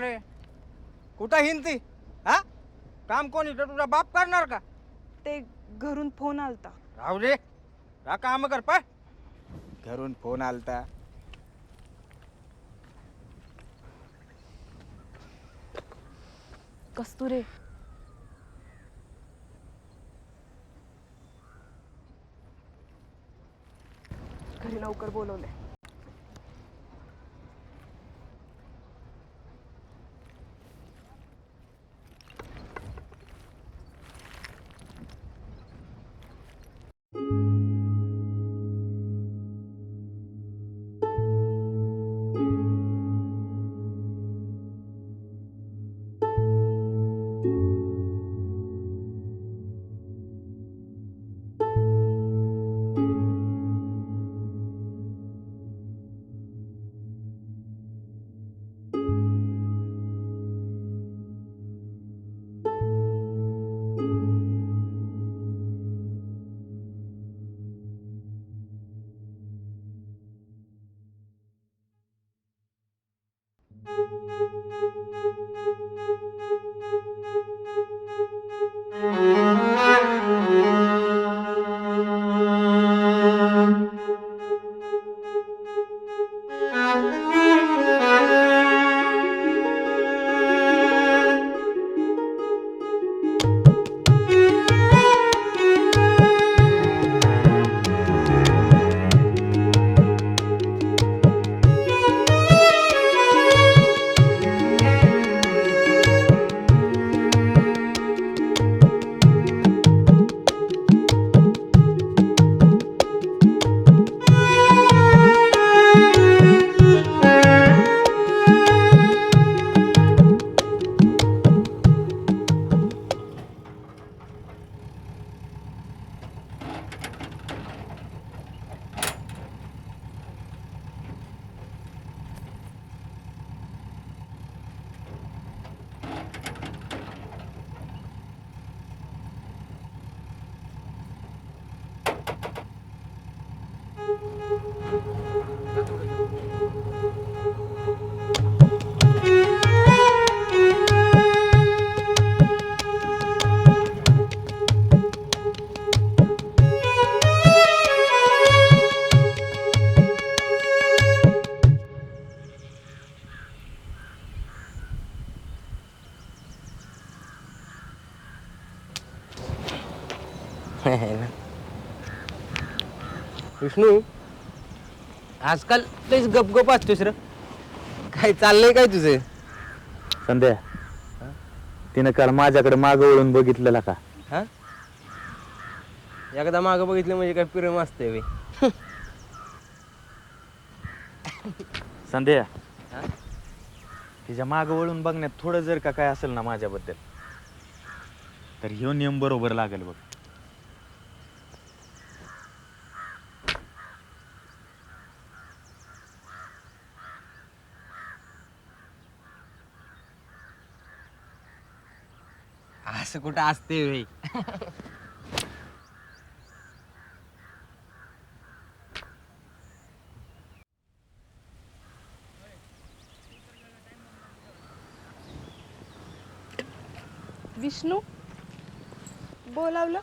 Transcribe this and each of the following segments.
रे भावाने कुठं हिंडती हा? काम कोणी तर तुझा बाप करणार का? ते घरून फोन आलता. राहू दे. काम कर पाय घरून फोन आलता. कस्तुरे घरी लवकर बोलवले विष्णू आजकाल लईच गपगप असतोस र. काय चाललंय काय तुझं? संध्या तिनं काल माझ्याकडे माग वळून बघितलेला का? हा? एकदा मागं बघितलं म्हणजे काय प्रेम असतंय वे संध्या हा? तिच्या माग वळून बघण्यात थोडं जर का काय असेल ना माझ्याबद्दल तर ह्यो नियम बरोबर लागेल बघ. असं कुठं असते वे विष्णू बोलावलं?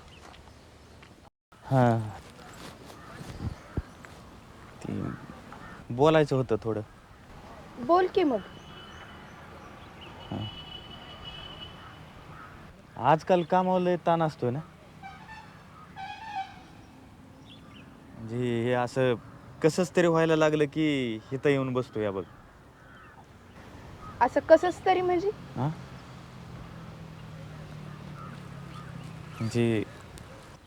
हा. ती बोलायचं होतं थोडं. बोल की मग. आजकाल कामावर लय ताण असतोय ना? म्हणजे हे असं कसंच तरी व्हायला लागलं की इथं येऊन बसतो या बघ. असं कसंच तरी म्हणजे? हा? म्हणजे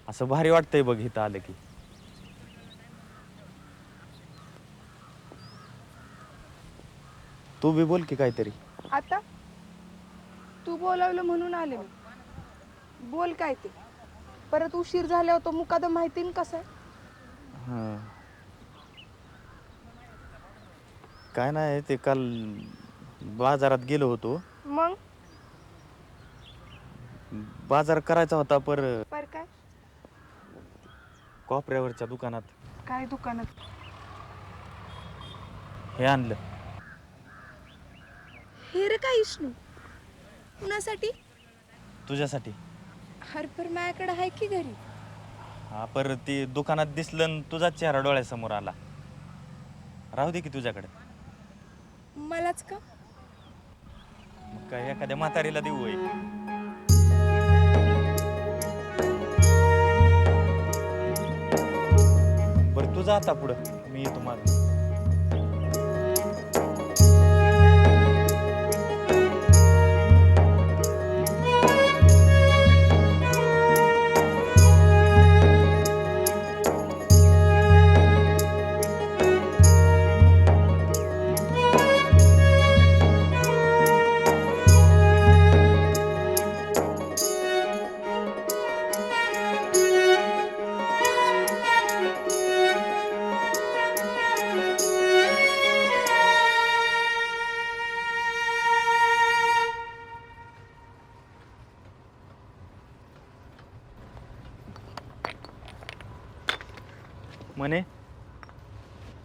असं भारी वाटतंय बघ इथं आलं की. तू बी बोल की काहीतरी. आता? तू बोलावलं म्हणून आले मी. बोल काय ते? परत उशीर झाल्यावर तो मुकादम माहिती न कसं आहे? हा. काय नाही ते काल बाजारात गेलो होतो. मग? बाजार करायचा होता पर पर काय? कोपऱ्यावरच्या दुकानात. काय दुकानात? हे आणलं. हे रे काय इष्णू? कुणासाठी? तुझ्यासाठी. अरे पर माझ्याकडे आहे की घरी? हा परत ती दुकानात दिसलं आणि तुझाच चेहरा डोळ्यासमोर आला. राहू दे की तुझ्याकडे. मलाच का? मग काय एखाद्या म्हातारीला देऊ होय बरं तुझा आता पुढं. मी येतो माग.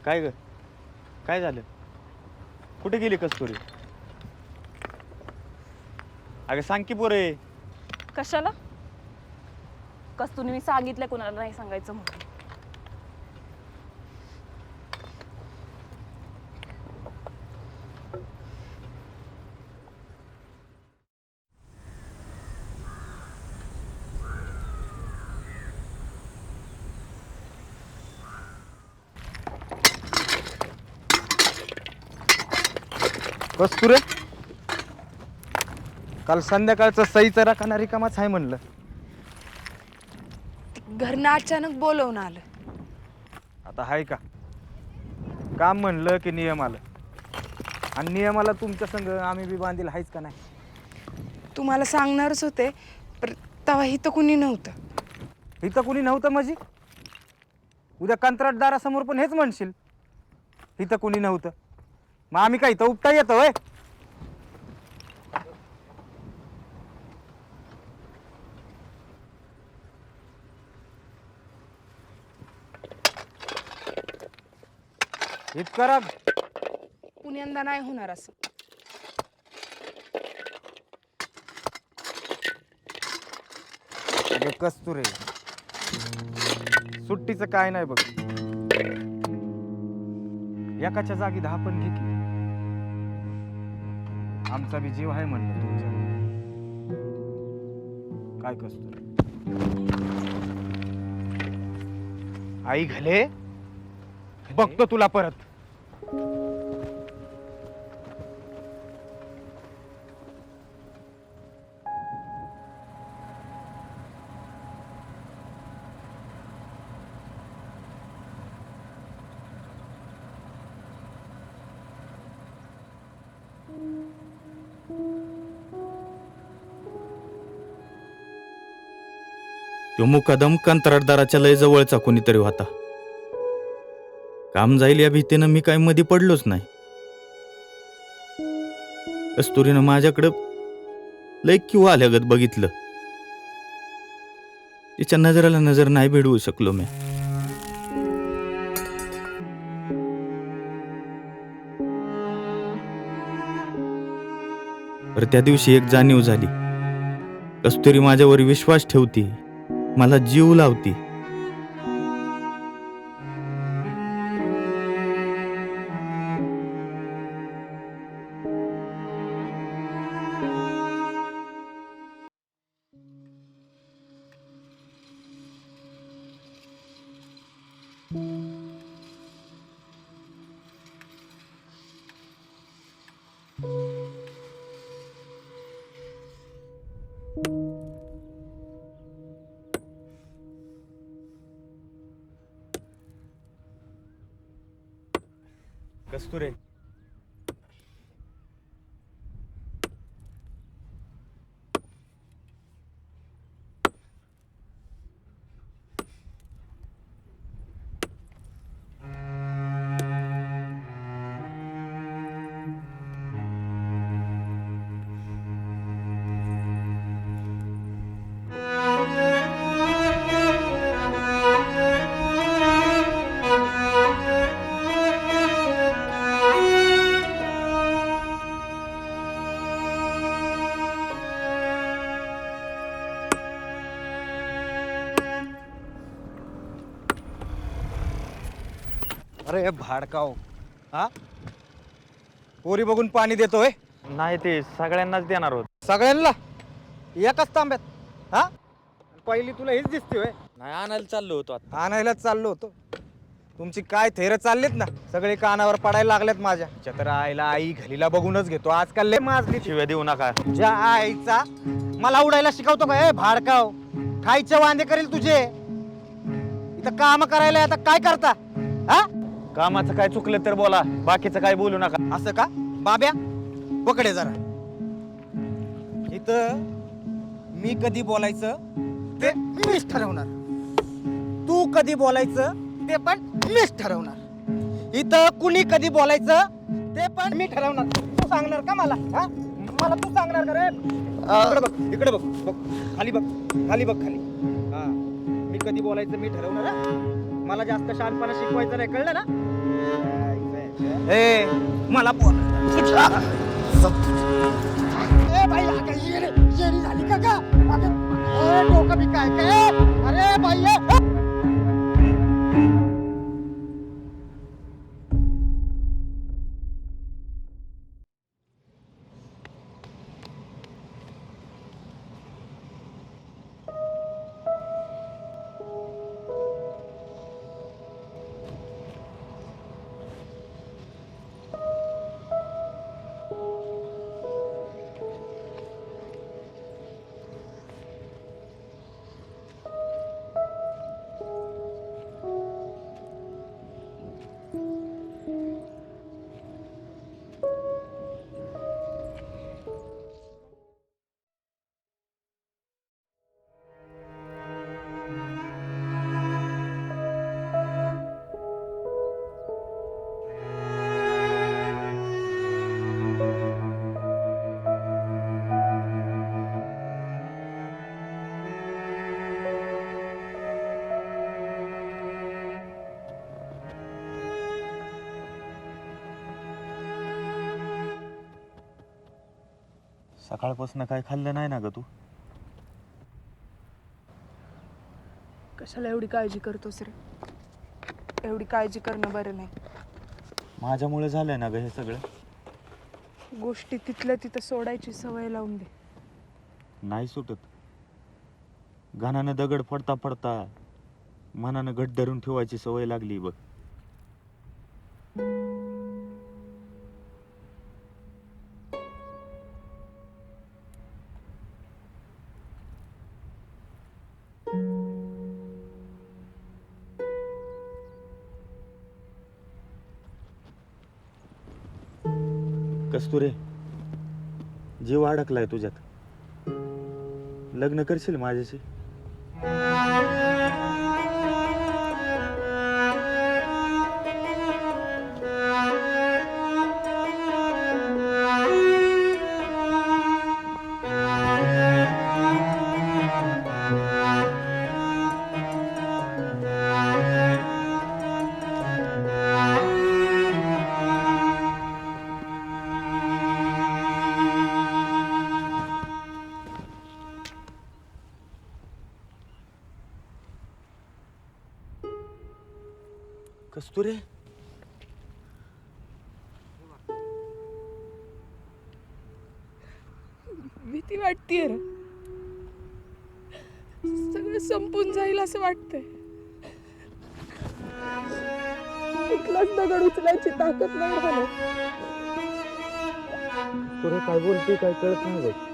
काय ग? काय झालं? कुठे गेली कस्तुरी? अगं सांग की पोरे. कशाला? कस्तुरी मी सांगितलं कोणाला नाही सांगायचं म्हणून. कस्तुरे. काल संध्याकाळचं सईचा राखा रिकामाच आहे म्हणलं. घरनं अचानक बोलवून आलं. आता आहे का? काम म्हणलं की नियम आलं. आणि नियमाला तुमच्या संग आम्ही बी बांधील आहेच का नाही? तुम्हाला सांगणारच होते पर तेव्हा इथं कुणी नव्हतं. इथं कुणी नव्हतं माझी उद्या कंत्राटदारासमोर पण हेच म्हणशील. इथं कुणी नव्हतं. मग आम्ही काय इथं उपटा येतो होय? इतकं राग. पुण्यांदा नाही होणार असं. कस्तुरे. सुट्टीचं काय नाही बघ. एकाच्या जागी दहा पण घे की आमचा बी जीव आहे म्हणलं तुमचा. काय कसतो आई घाले. बघतो तुला परत. तो मुकादम कंत्राटदाराच्या लय जवळचा कोणीतरी होता. काम जाईल या भीतीनं मी काय मध्ये पडलोच नाही. कस्तुरीनं माझ्याकडं लय किंवा आल्यागत बघितलं. तिच्या नजराला नजर नाही भिडवू शकलो मी. तर त्या दिवशी एक जाणीव झाली. कस्तुरी माझ्यावर विश्वास ठेवती. मला जीव लावती. कस्तुरे अरे भाडकाव. हा? पोरी बघून पाणी देतोय? नाही ते सगळ्यांनाच देणार होत. सगळ्यांना? एकाच तांब्यात? हा? पहिली तुला हेच दिसते होय. नाही आणायला चाललो होतो आता. आणायलाच चाललो होतो. तुमची काय थेर चाललीत ना? सगळे कानावर पडायला लागलेत माझ्या. तर आईला आई घलीला बघूनच घेतो. आजकाल लय माजली ती. शिव्या देऊ नका. तुझ्या आईचा मला उडायला शिकवतो का? ए भाडकाव. खायचे वांदे करेल तुझे. इथं काम करायला आता काय करता? हा? कामाचं काय चुकलं तर बोला बाकीचं काय बोलू नका. असं का? बाब्या पकडे जरा. इथं मी कधी बोलायचं ते मीच ठरवणार. तू कधी बोलायचं ते पण मीच ठरवणार. इथं कुणी कधी बोलायचं ते पण मी ठरवणार. तू सांगणार का मला? हा? मला तू सांगणार का रे? इकडे बघ इकडे बघ बघ. खाली बघ खाली बघ खाली. हा. मी कधी बोलायचं मी ठरवणार हा? मला जास्त शहाणपणा शिकवायचं नाही कळलं ना? ए मला झाली का डोकं बी काय? काय अरे बाई सकाळपासून काय खाल्लं नाही ना ग तू? कशाला एवढी काळजी करतोस रे? एवढी काळजी करणं बरं नाही. माझ्यामुळे झालंय ना ग हे सगळं? गोष्टी तिथल्या तिथं सोडायची सवय लावून दे. नाही सुटत. घाणानं दगड पडता पडता मनानं घट धरून ठेवायची सवय लागली बघ. कस्तुरे जीव अडकलाय तुझ्यात. लग्न करशील माझ्याशी? भीती वाटतीये सगळं संपून जाईल असं वाटतंय. कुठलाच दगड उचलायची ताकद नाही मला तुला काय बोलते काय कळत नाही बघ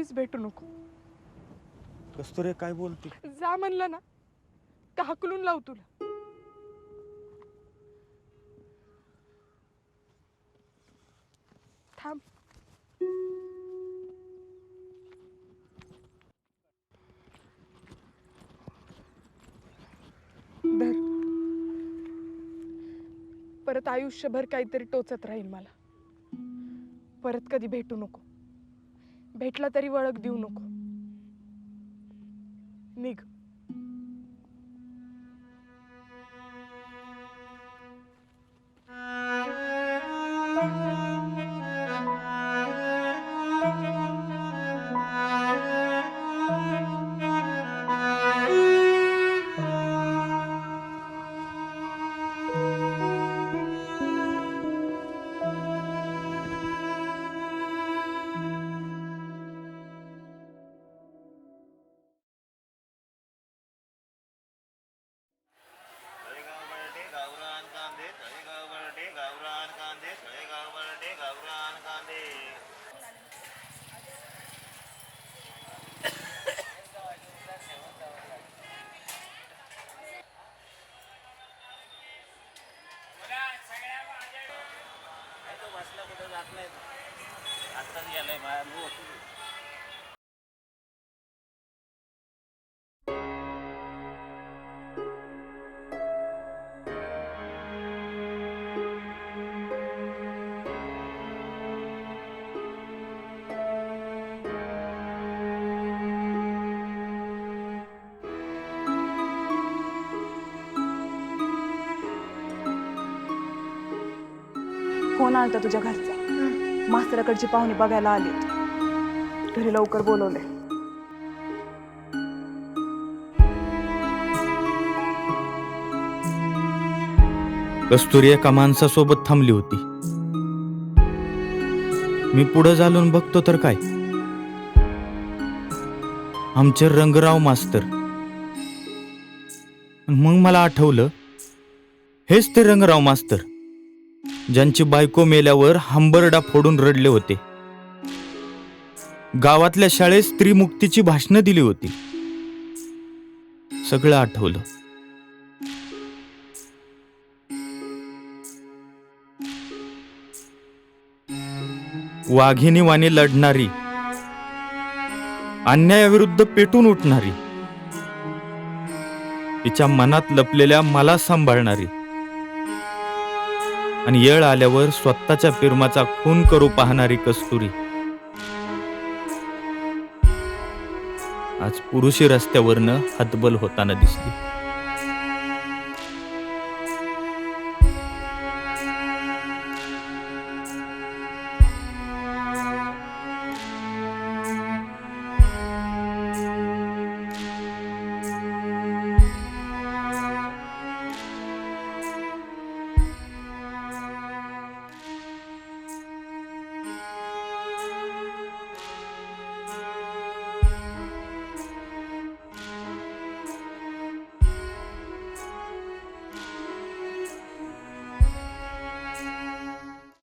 कधीच भेटू नको. कस्तुरे काय बोलते? जा म्हणलं ना का हकलून लाव तुला? थांब. धर. परत आयुष्यभर काहीतरी टोचत राहील मला. परत कधी भेटू नको. भेटला तरी वळख देऊ नको. निघ. फोन आलता तुझ्या घरचा? मास्तराकडची पाहुणे बघायला आलीत घरी लवकर बोलवले कस्तुरी एका माणसासोबत थांबली होती. मी पुढे चालून बघतो तर काय? आमचे रंगराव मास्तर. मग मला आठवलं हेच ते रंगराव मास्तर. ज्यांची बायको मेल्यावर हंबरडा फोडून रडले होते. गावातल्या शाळेत स्त्रीमुक्तीची भाषणं दिली होती. सगळं आठवलं. वाघिणी वाणी लढणारी. अन्यायाविरुद्ध पेटून उठणारी. तिच्या मनात लपलेल्या मला सांभाळणारी. आणि येळ आल्यावर स्वतःच्या फिरमाचा खून करू पाहणारी कस्तुरी. आज पुरुषी रस्त्यावरनं हतबल होताना दिसली.